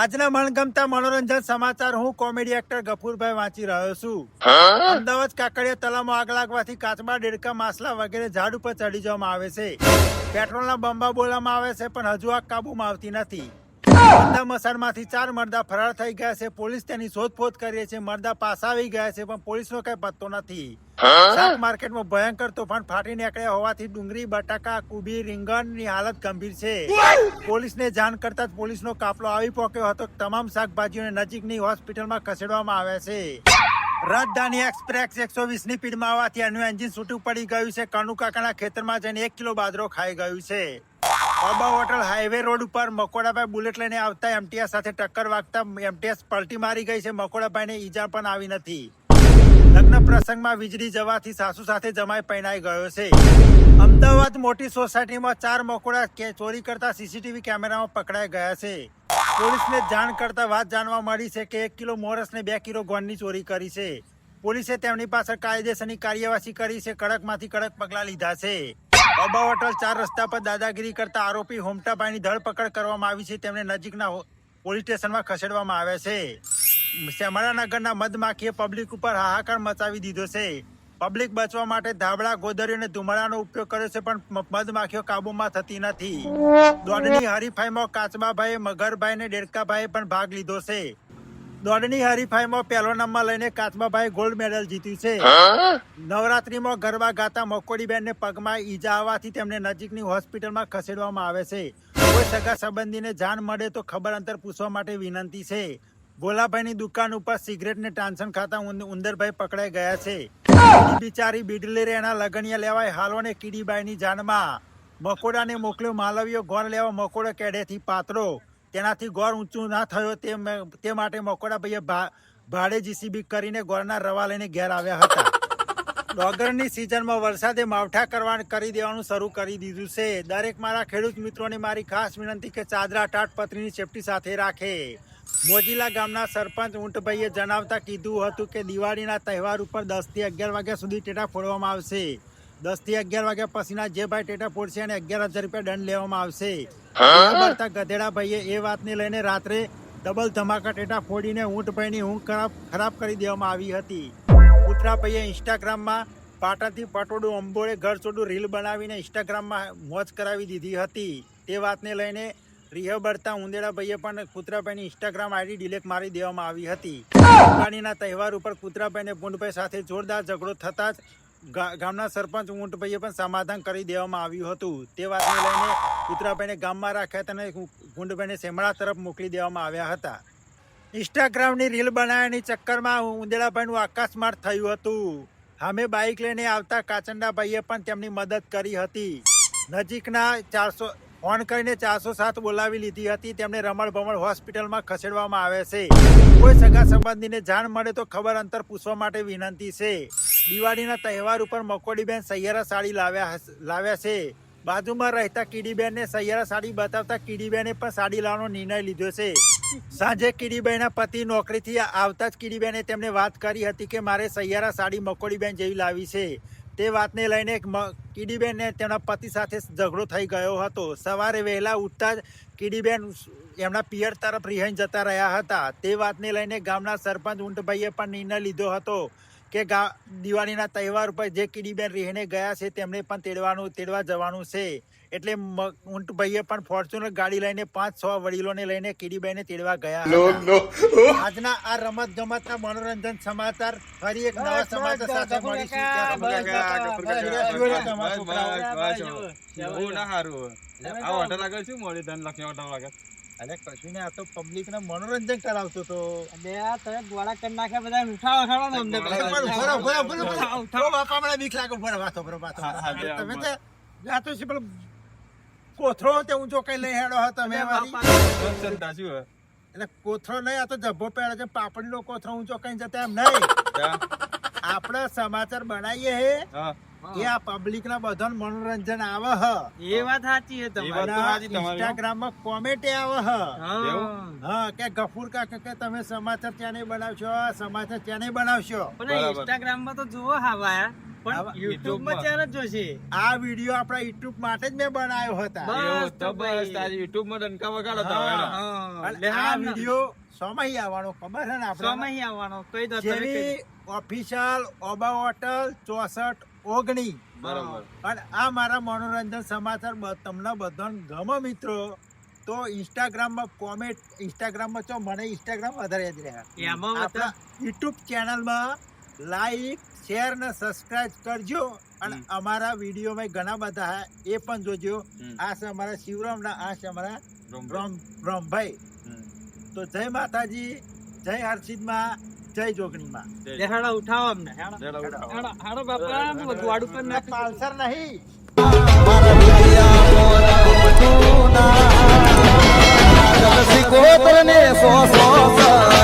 આજના મનગમતા મનોરંજન સમાચાર હું કોમેડી એક્ટર ગફુરભાઈ વાંચી રહ્યો છું. અમદાવાદ કાકડિયા તલામાં આગ લાગવાથી કાચબા ડેડકા માસલા વગેરે ઝાડ ઉપર ચડી જવામાં આવે છે. પેટ્રોલના બંબા બોલવામાં આવે છે પણ હજુ આગ કાબુમાં આવતી નથી. મરદા મસાણમાંથી ચાર મરદા ફરાર થઈ ગયા છે. પોલીસ તેની શોધખોળ કરીએ છે મરદા પાસા આવી ગયા છે પણ પોલીસનો કઈ પત્તો નથી. શાક માર્કેટમાં ભયંકર તોફાન ફાટી નીકળ્યા હોવાથી ડુંગળી બટાકા કુબી રીંગણની હાલત ગંભીર છે. પોલીસને જાણ કરતા જ પોલીસનો કાફલો આવી પહોંચ્યો હતો. તમામ શાકભાજીઓને નજીકની હોસ્પિટલમાં ખસેડવામાં આવ્યા છે. રાજધાની એક્સપ્રેસ એકસો વીસની સ્પીડમાં આવવાથી એનું એન્જિન છૂટું પડી ગયું છે. કનુકાકાના ખેતરમાં જઈને એક કિલો બાજરો ખાઈ ગયું છે. બાબા હોટલ હાઈવે રોડ ઉપર મકોડાભાઈ બુલેટ લઈને આવતા એમટીએસ સાથે ટક્કર વાગતા એમટીએસ પલટી મારી ગઈ છે. મકોડાભાઈને ઈજા પણ આવી નથી. લગ્ન પ્રસંગમાં વીજળી જવાથી સાસુ સાથે જમાઈ પહેણાઈ ગયો છે. અમદાવાદ મોટી સોસાયટીમાં ચાર મકોડા કે ચોરી કરતા સીસીટીવી કેમેરામાં પકડાઈ ગયા છે. પોલીસને જાણ કરતા વાત જાણવા મળી છે કે એક કિલો મોરસને બે કિલો ગોળની ચોરી કરી છે. પોલીસે તેમની પાછળ કાયદેસરની કાર્યવાહી કરી છે. કડકમાંથી કડક પગલાં લીધા છે. બાબા હોટલ ચાર રસ્તા પર દાદાગીરી કરતા આરોપી હોમટાભાઈની ધરપકડ કરવામાં આવી છે. તેમને નજીકના પોલીસ સ્ટેશનમાં ખસેડવામાં આવ્યા છે. શ્યામળાનગરના મધમાખીએ પબ્લિક ઉપર હાહાકાર મચાવી દીધો છે. પબ્લિક બચવા માટે ધાબળા ગોદરીઓ અને ધુમાડાનો ઉપયોગ કર્યો છે, પણ મધમાખીઓ કાબુમાં થતી નથી. દોડની હરીફાઈમાં કાચબાભાઈ મગરભાઈ અને ડેડકાભાઈએ પણ ભાગ લીધો છે. દોડની હરીફાઈમાં પહેલો નંબર લઈને કાચબાભાઈ ગોલ્ડ મેડલ જીત્યું છે. નવરાત્રીમાં ગરબા ગાતા મકોડીબેનને પગમાં ઈજા આવવાથી તેમને નજીકની હોસ્પિટલમાં ખસેડવામાં આવે છે. કોઈ સગા સંબંધીને જાણ મળે તો ખબર અંતર પૂછવા માટે વિનંતી છે. ભોલાભાઈની દુકાન ઉપર સિગરેટ ને ટાંસન ખાતા ઉંદરભાઈ પકડાઈ ગયા છે. બિચારી બિડલેરે એના લગનિયા લેવાય હાલોને કીડીબાઈની જાનમાં. મકોડાને મોકલ્યો માલવીયો ગોળ લેવા મકોડો કેડેથી પાતળો. તેનાથી ગોળ ઊંચું ના થયો તે તે માટે મકોડા ભાઈએ ભા- ભાડે જીસીબી કરીને ગોળના રવા લઈને ઘેર આવ્યા હતા. ડોગરની સિઝનમાં વરસાદે માવઠા કરવા કરી દેવાનું શરૂ કરી દીધું છે. દરેક મારા ખેડૂત મિત્રોને મારી ખાસ વિનંતી કે ચાદરા ટાટપત્રીની સેફટી સાથે રાખે. મોજીલા ગામના સરપંચ ઊંટભાઈએ જણાવતા કીધું હતું કે દિવાળીના તહેવાર ઉપર દસથી અગિયાર વાગ્યા સુધી ટેટા ફોડવામાં આવશે. દસથી અગિયાર વાગ્યા પછીના જે ભાઈ ટેટા ફોડશે એને અગિયાર હજાર રૂપિયા દંડ લેવામાં આવશે. બળતા ગધેડા ભાઈએ એ વાતને લઈને રાત્રે ડબલ ધમાકા ટેટા ફોડીને ઊંટભાઈની ઊંઘ ખરાબ ખરાબ કરી દેવામાં આવી હતી. ઉત્તરાભાઈએ ઇન્સ્ટાગ્રામમાં પાટણથી પાટોડું અંબોળે ઘર છોડું રીલ બનાવીને ઇન્સ્ટાગ્રામમાં મોજ કરાવી દીધી હતી. તે વાતને લઈને રિહ બળતા ઉંદેડા ભાઈએ પણ કૂતરાભાઈની ઇન્સ્ટાગ્રામ આઈડી ડિલેટ મારી દેવામાં આવી હતી. દિવાળીના તહેવાર ઉપર કૂતરાભાઈને પૂંડભાઈ સાથે જોરદાર ઝઘડો થતા જ ગામના સરપંચ ઊંટભાઈએ પણ સમાધાન કરી દેવામાં આવ્યું હતું. તે વાતને લઈને કુતરાભાઈને ગામમાં રાખ્યા હતા ગુંડભાઈને શેમળા તરફ મોકલી દેવામાં આવ્યા હતા. ઇન્સ્ટાગ્રામની રીલ બનાવવાની ચક્કરમાં ઉંદેડાભાઈનું આકાશમાર્ટ થયું હતું. હામે બાઇક લઈને આવતા કાચંડાભાઈએ પણ તેમની મદદ કરી હતી. નજીકના ચારસો ફોન કરીને ચારસો સાત બોલાવી લીધી હતી. તેમને રમણ ભમણ હોસ્પિટલમાં ખસેડવામાં આવે છે. કોઈ સગા સંબંધીને જાણ મળે તો ખબર અંતર પૂછવા માટે વિનંતી છે. દિવાળીના તહેવાર ઉપર મકોડીબેન સૈયારા સાડી લાવ્યા લાવ્યા છે. બાજુમાં રહેતા કીડીબેનને સૈયારા સાડી બતાવતા કીડીબેને પણ સાડી લાવવાનો નિર્ણય લીધો છે. સાંજે કીડીબેનના પતિ નોકરીથી આવતા જ કીડીબેને તેમને વાત કરી હતી કે મારે સૈયારા સાડી મકોડીબેન જેવી લાવી છે. તે વાતને લઈને એક કીડીબેનને તેમના પતિ સાથે ઝઘડો થઈ ગયો હતો. સવારે વહેલા ઉઠતા જ કીડીબેન એમના પિયર તરફ રિહાઈ જતા રહ્યા હતા. તે વાતને લઈને ગામના સરપંચ ઊંટભાઈએ પણ નિર્ણય લીધો હતો. કે ગા દિવાળીના તહેવાર ઉપર જે કીડીબેન રહીને ગયા છે તેમને પણ તેડવાનું તેડવા જવાનું છે એટલે ઊંટભાઈએ પણ ફોર્ચ્યુનર ગાડી લઈને પાંચ છ વડીલોને લઈને કીડીબાઈને તેડવા ગયા આજના આ રમત ગમતના મનોરંજન સમાચાર ફરી એક નવા સમાચાર સાથે મળીશું. આ હોટલ આગળ શું મળ્યું ધનલક્ષ્મી હોટલ આગળ? અરે કશું ને આ તો પબ્લિક ને મનોરંજન કરાવતો તો. બે આ તમે ગોળા કરી નાખ્યા બધા ઉઠાવો ઉઠાવો ને અમને ઉઠાવો, બાપા મને બીક લાગે ઊભો વાતો કરો, વાતો તમે. તો આ છે પેલો કોથરો તે ઊંચો કઈ લઈ હેડો હતો શું હે? એટલે કોથરો નહીં આ તો જબ્બો પહેરે છે પાપડીનો કોથરો ઊંચો કઈ જતા એમ નહીં. આપણે સમાચાર બનાવીએ હે. હા. એ આ પબ્લિક ના બધા મનોરંજન આવે હ. એ વાત સાચી છે તમારી. ઇન્સ્ટાગ્રામમાં કોમેન્ટ આવે હ. હા. કે ગફુર કાકા કે તમે સમાચાર ત્યાં નહીં બનાવશો સમાચાર ત્યાં નહીં બનાવશો. પણ ઇન્સ્ટાગ્રામમાં તો જુઓ હવા પણ YouTube માં ત્યારે જોશે. આ વીડિયો આપણા યુટ્યુબ માટે જ મેં બનાવ્યો હતા. બસ. તો બસ તારી માં ડંકા વગાડો આ વીડિયો સોમાં આવવાનો ખબર છે ને આપણે આવવાનો દો ઓફિશિયલ ઓબા હોટલ ચોસઠ ઓગણી. બરોબર. અને આ મારા મનોરંજન સમાચાર તમને બધાને ગમે મિત્રો તો ઇન્સ્ટાગ્રામમાં કોમેન્ટ ઇન્સ્ટાગ્રામમાં ચો મને ઇન્સ્ટાગ્રામ વધારે જ રહ્યા. એમાં આપણા યુટ્યુબ ચેનલમાં લાઈક શેર ને સબસ્ક્રાઇબ કરજો. અને. અમારા વિડીયોમાં ઘણા બધા એ પણ જોજો. આ છે અમારા શિવરામના આ છે અમારા રોમ બ્રહ્મ બ્રહ્મભાઈ તો જય માતાજી જય હર્ષિદમાં જય જોગણીમાં. લે ઉઠાવો અમને હાડો ઉઠાવો. હાડો હાડો બાપા બધું વાડું પર ના પાલસર નહીં સિકોતર સો સો